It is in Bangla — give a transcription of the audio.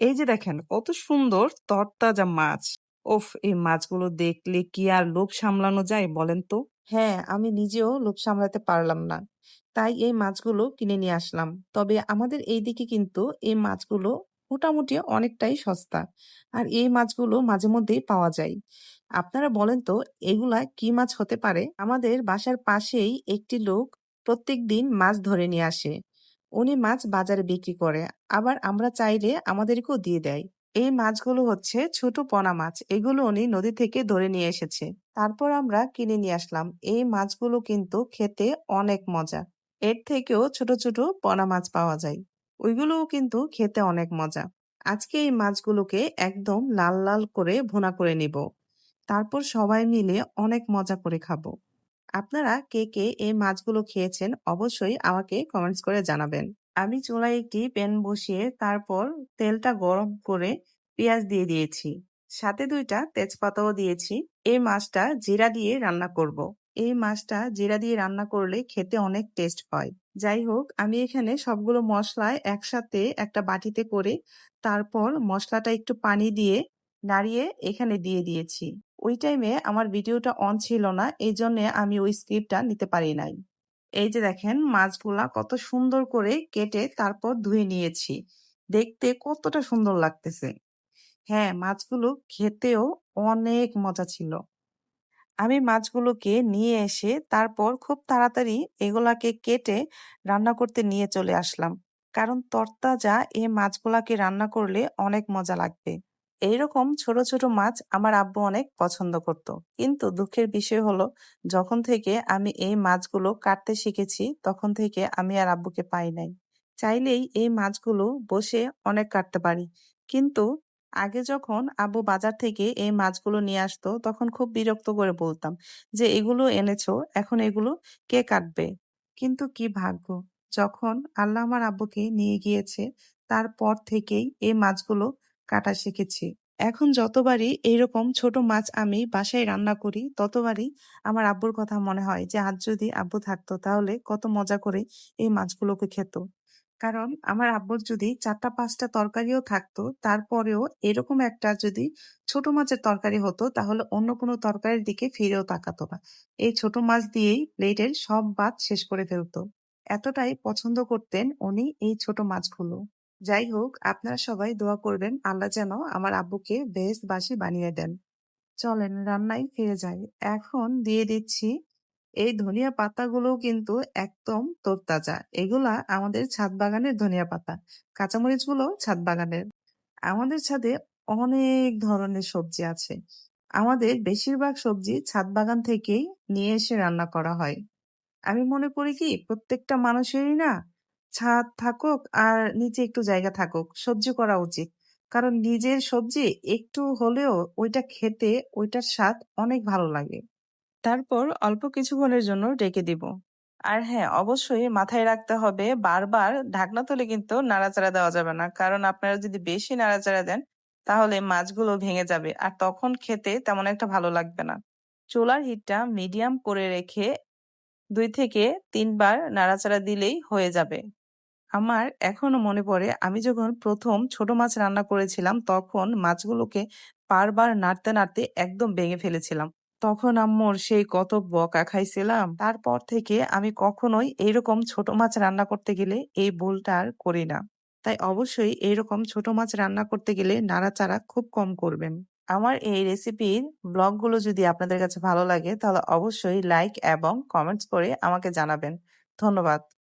এই যে দেখেন কত সুন্দর তরতাজা মাছ। ওফ! এই মাছগুলো দেখলে কি আর লোভ সামলানো যায় বলেন তো? হ্যাঁ, আমি নিজেও লোভ সামলাতে পারলাম না। তাই এই মাছগুলো কিনে নিয়ে আসলাম। তবে আমাদের এইদিকে কিন্তু এই মাছগুলো মোটামুটি অনেকটাই সস্তা। আর এই মাছগুলো মাঝে মধ্যেই পাওয়া যায়। আপনারা বলেন তো এগুলা কি মাছ হতে পারে? আমাদের বাসার পাশেই একটি লোক প্রত্যেকদিন মাছ ধরে নিয়ে আসে। উনি মাছ বাজারে বিক্রি করে। আবার আমরা চাইলে আমাদেরকেও দিয়ে দেয়। এই মাছগুলো হচ্ছে ছোট পোনা মাছ। এগুলো উনি নদী থেকে ধরে নিয়ে এসেছে। তারপর আমরা কিনে নিয়ে আসলাম। এই মাছগুলো কিন্তু খেতে অনেক মজা। এর থেকেও ছোট, ছোট পোনা মাছ পাওয়া যায়। ওইগুলোও কিন্তু খেতে অনেক মজা। আজকে এই মাছগুলোকে একদম লাল, লাল করে ভুনা করে নিব। তারপর সবাই মিলে অনেক মজা করে খাব। আপনারা কে, কে এই মাছগুলো খেয়েছেন অবশ্যই আমাকে কমেন্টস করে জানাবেন। আমি চুলায় একটি প্যান বসিয়ে তারপর তেলটা গরম করে পেঁয়াজ দিয়ে দিয়েছি। সাথে দুইটা তেজপাতাও দিয়েছি। এই মাছটা জিরা দিয়ে রান্না করব। এই মাছটা জিরা দিয়ে রান্না করলে খেতে অনেক টেস্ট হয়। যাই হোক আমি এখানে সবগুলো মসলা একসাথে একটা বাটিতে করে তারপর মশলাটা একটু পানি দিয়ে নাড়িয়ে এখানে দিয়ে দিয়েছি। ওই টাইমে আমার ভিডিওটা অন ছিল না এই জন্যে আমি ওই স্ক্রিপ্টটা নিতে পারি নাই। এই যে দেখেন মাছগুলা কত সুন্দর করে কেটে তারপর ধুয়ে নিয়েছি। দেখতে কতটা সুন্দর লাগতেছে। হ্যাঁ, মাছগুলো খেতেও অনেক মজা ছিল। আমি মাছগুলোকে নিয়ে এসে তারপর খুব তাড়াতাড়ি এগুলাকে কেটে রান্না করতে নিয়ে চলে আসলাম। কারণ তরতাজা এই মাছগুলাকে রান্না করলে অনেক মজা লাগবে। এইরকম ছোট, ছোট মাছ আমার আব্বু অনেক পছন্দ করত। কিন্তু দুঃখের বিষয় হলো যখন থেকে আমি এই মাছগুলো কাটতে শিখেছি তখন থেকে আমি আর আব্বুকে পাই নাই। চাইলেই এই মাছগুলো বসে অনেক কাটতে পারি। কিন্তু আগে যখন আব্বু বাজার থেকে এই মাছগুলো নিয়ে আসতো তখন খুব বিরক্ত করে বলতাম যে, "এগুলো এনেছো, এখন এগুলো কে কাটবে?" কিন্তু কি ভাগ্য! যখন আল্লাহ আমার আব্বুকে নিয়ে গিয়েছে তারপর থেকেই এই মাছগুলো কাটা শিখেছি। এখন যতবারই এইরকম ছোট মাছ আমি বাসায় রান্না করি, ততবারই আমার আব্বুর কথা মনে হয় যে, আজ যদি আব্বু থাকতো তাহলে কত মজা করে এই মাছগুলোকে খেত। কারণ আমার আব্বুর যদি চারটা, পাঁচটা তরকারিও থাকতো, তারপরেও এরকম একটা যদি ছোট মাছের তরকারি হতো, তাহলে অন্য কোনো তরকারির দিকে ফিরেও তাকাতো না। এই ছোট মাছ দিয়েই প্লেটের সব ভাত শেষ করে ফেলতো। এতটাই পছন্দ করতেন উনি এই ছোট মাছগুলো। যাই হোক, আপনারা সবাই দোয়া করবেন, আল্লাহ যেন আমার আব্বুকে বেহেশতবাসী বানিয়ে দেন। চলেন, রান্নায় ফিরে যাই। এখন দিয়ে দিচ্ছি এই ধনিয়া পাতাগুলোও কিন্তু একদম তরতাজা। এগুলা আমাদের ছাদ বাগানের ধনিয়া পাতা। কাঁচামরিচগুলোও ছাদ বাগানের। আমাদের ছাদে অনেক ধরনের সবজি আছে। আমাদের বেশিরভাগ সবজি ছাদ বাগান থেকেই নিয়ে এসে রান্না করা হয়। আমি মনে করি কি, প্রত্যেকটা মানুষেরই না ছাদ থাকুক আর নিচে একটু জায়গা থাকুক সবজি করা উচিত। কারণ নিজের সবজি একটু হলেও ওইটা খেতে ওইটার স্বাদ অনেক ভালো লাগে। তারপর অল্প কিছুক্ষণের জন্য ঢেকে দিব। আর হ্যাঁ, অবশ্যই মাথায় রাখতে হবে বারবার ঢাকনা তুলে কিন্তু নাড়াচাড়া দেওয়া যাবে না। কারণ আপনারা যদি বেশি নাড়াচাড়া দেন তাহলে মাছগুলো ভেঙে যাবে। আর তখন খেতে তেমন একটা ভালো লাগবে না। চুলার হিটটা মিডিয়াম করে রেখে দুই থেকে তিনবার নাড়াচাড়া দিলেই হয়ে যাবে। আমার এখনও মনে পড়ে আমি যখন প্রথম ছোট মাছ রান্না করেছিলাম তখন মাছগুলোকে বারবার নাড়তে, নাড়তে একদম ভেঙে ফেলেছিলাম। তখন আম্মুর সেই কত বকা খাইছিলাম। তারপর থেকে আমি কখনোই এইরকম ছোট মাছ রান্না করতে গেলে এই ভুলটা আর করি না। তাই অবশ্যই এইরকম ছোট মাছ রান্না করতে গেলে নাড়াচাড়া খুব কম করবেন। আমার এই রেসিপির ব্লগগুলো যদি আপনাদের কাছে ভালো লাগে তাহলে অবশ্যই লাইক এবং কমেন্টস করে আমাকে জানাবেন। ধন্যবাদ।